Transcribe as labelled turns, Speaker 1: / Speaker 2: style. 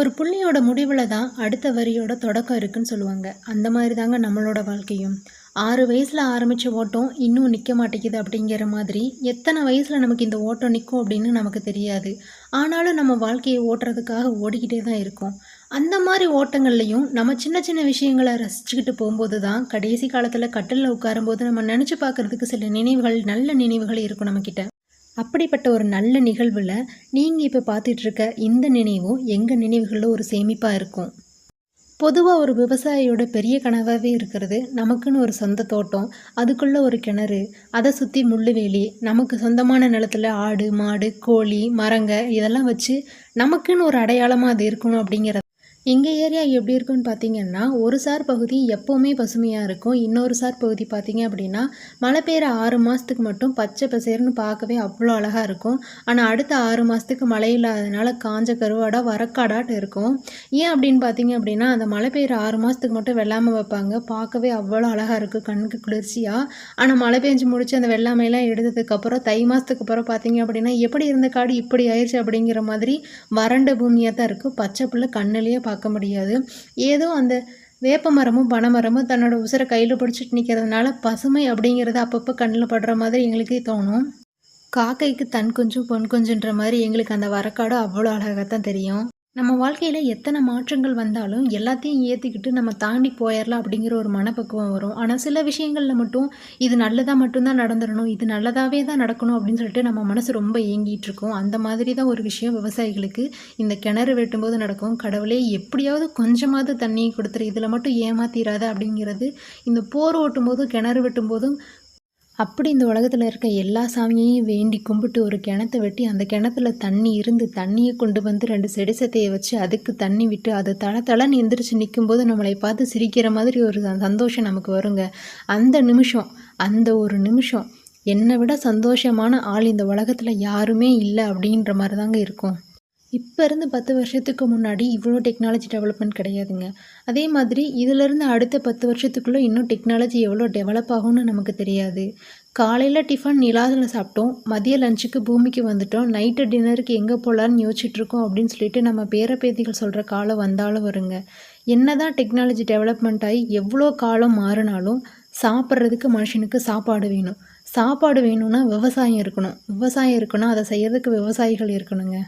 Speaker 1: ஒரு புள்ளியோட முடிவில் தான் அடுத்த வரியோட தொடக்கம் இருக்குன்னு சொல்லுவாங்க. அந்த மாதிரி தாங்க நம்மளோட வாழ்க்கையும். ஆறு வயசில் ஆரம்பித்த ஓட்டம் இன்னும் நிற்க மாட்டேங்குது அப்படிங்கிற மாதிரி எத்தனை வயசில் நமக்கு இந்த ஓட்டம் நிற்கும் அப்படின்னு நமக்கு தெரியாது. ஆனாலும் நம்ம வாழ்க்கையை ஓட்டுறதுக்காக ஓடிக்கிட்டே தான் இருக்கும். அந்த மாதிரி ஓட்டங்கள்லையும் நம்ம சின்ன சின்ன விஷயங்களை ரசிச்சுக்கிட்டு போகும்போது தான் கடைசி காலத்தில் கட்டிலில் உட்காரும்போது நம்ம நினச்சி பார்க்குறதுக்கு சில நினைவுகள் நல்ல நினைவுகள் இருக்கும் நம்மக்கிட்ட அப்படிப்பட்ட ஒரு நல்ல நிகழ்வில் நீங்கள் இப்போ பார்த்துட்ருக்க இந்த நினைவும் எங்கள் நினைவுகளில் ஒரு சேமிப்பாக இருக்கும்? பொதுவாக ஒரு விவசாயியோட பெரிய கனவாகவே இருக்கிறது நமக்குன்னு ஒரு சொந்த தோட்டம் அதுக்குள்ளே ஒரு கிணறு அதை சுற்றி முள்ளுவேலி நமக்கு சொந்தமான நிலத்துல ஆடு மாடு கோழி மரங்க இதெல்லாம் வச்சு நமக்குன்னு ஒரு அடையாளமாக அது இருக்கணும் அப்படிங்கிறது எங்கள் ஏரியா எப்படி இருக்குன்னு பார்த்தீங்கன்னா ஒரு சார் பகுதி எப்போவுமே பசுமையாக இருக்கும். இன்னொரு சார் பகுதி பார்த்தீங்க அப்படின்னா மழை பெய்கிற ஆறு மாதத்துக்கு மட்டும் பச்சை பசேர்னு பார்க்கவே அவ்வளோ அழகாக இருக்கும். ஆனால் அடுத்த ஆறு மாதத்துக்கு மழை இல்லாததுனால காஞ்ச கருவாடாக வரக்காடாட்டு இருக்கும். ஏன் அப்படின்னு பார்த்தீங்க அப்படின்னா அந்த மழை பெய்கிற ஆறு மாதத்துக்கு மட்டும் வெள்ளாமல் வைப்பாங்க. பார்க்கவே அவ்வளோ அழகாக இருக்கும் கண்ணுக்கு குளிர்ச்சியாக ஆனால் மழை பெஞ்சு முடிச்சு அந்த வெள்ளாமையெல்லாம் எடுத்ததுக்கப்புறம் தை மாதத்துக்கு அப்புறம் பார்த்தீங்க அப்படின்னா எப்படி இருந்த காடு இப்படி ஆயிடுச்சு அப்படிங்கிற மாதிரி வறண்ட பூமியாக தான் இருக்கும் பச்சை பிள்ளை கண்ணிலேயே பார்க்க பார்க்க முடியாது. ஏதோ அந்த வேப்ப மரமும் பனைமரமும் தன்னோட உசுரை கையில் பிடிச்சிட்டு நிற்கிறதுனால பசுமை அப்படிங்கிறது அப்பப்போ கண்ணில் படுற மாதிரி எங்களுக்கே தோணும். காக்கைக்கு தன் கொஞ்சம் பொன் கொஞ்சன்ற மாதிரி எங்களுக்கு அந்த வரக்காடு அவ்வளோ அழகாக தான் தெரியும். நம்ம வாழ்க்கையில் எத்தனை மாற்றங்கள் வந்தாலும் எல்லாத்தையும் ஏற்றிக்கிட்டு நம்ம தாண்டி போயிடலாம் அப்படிங்கிற ஒரு மனப்பக்குவம் வரும். ஆனால் சில விஷயங்களில் மட்டும் இது நல்லதாக மட்டும்தான் நடந்துடணும் இது நல்லதாகவே தான் நடக்கணும் அப்படின்னு சொல்லிட்டு நம்ம மனசு ரொம்ப ஏங்கிட்டு இருக்கோம். அந்த மாதிரி தான் ஒரு விஷயம் விவசாயிகளுக்கு இந்த கிணறு வெட்டும்போது நடக்கும். கடவுளே எப்படியாவது கொஞ்சமாவது தண்ணி கொடுத்துரு இதில் மட்டும் ஏமாத்திராத அப்படிங்கிறது இந்த போர் ஓட்டும் போதும் கிணறு வெட்டும்போதும் அப்படி இந்த உலகத்தில் இருக்க எல்லா சாமியையும் வேண்டி கும்பிட்டு ஒரு கிணத்தை வெட்டி அந்த கிணத்துல தண்ணி இருந்து தண்ணியை கொண்டு வந்து ரெண்டு செடிசத்தையை வச்சு அதுக்கு தண்ணி விட்டு அது தள தளன்னு எந்திரிச்சு நிற்கும்போது நம்மளை பார்த்து சிரிக்கிற மாதிரி ஒரு சந்தோஷம் நமக்கு வருங்க. அந்த நிமிஷம் அந்த ஒரு நிமிஷம் என்னை விட சந்தோஷமான ஆள் இந்த உலகத்தில் யாருமே இல்லை அப்படின்ற மாதிரி தாங்க இருக்கும். இப்போ இருந்து பத்து வருஷத்துக்கு முன்னாடி இவ்வளோ டெக்னாலஜி டெவலப்மெண்ட் கிடையாதுங்க. அதே மாதிரி இதிலிருந்து அடுத்த பத்து வருஷத்துக்குள்ளே இன்னும் டெக்னாலஜி எவ்வளோ டெவலப் ஆகும்னு நமக்கு தெரியாது. காலையில் டிஃபன் நிலாதில் சாப்பிட்டோம் மதிய லஞ்சுக்கு பூமிக்கு வந்துட்டோம் நைட்டு டின்னருக்கு எங்கே போகலான்னு யோசிச்சுட்ருக்கோம் அப்படின்னு சொல்லிட்டு நம்ம பேரப்பேத்திகள் சொல்கிற காலம் வந்தாலும் வருங்க. என்ன தான் டெக்னாலஜி டெவலப்மெண்ட் ஆகி எவ்வளோ காலம் மாறினாலும் சாப்பிட்றதுக்கு மனுஷனுக்கு சாப்பாடு வேணும். சாப்பாடு வேணும்னா விவசாயம் இருக்கணும். விவசாயம் இருக்கணும் அதை செய்கிறதுக்கு விவசாயிகள் இருக்கணுங்க.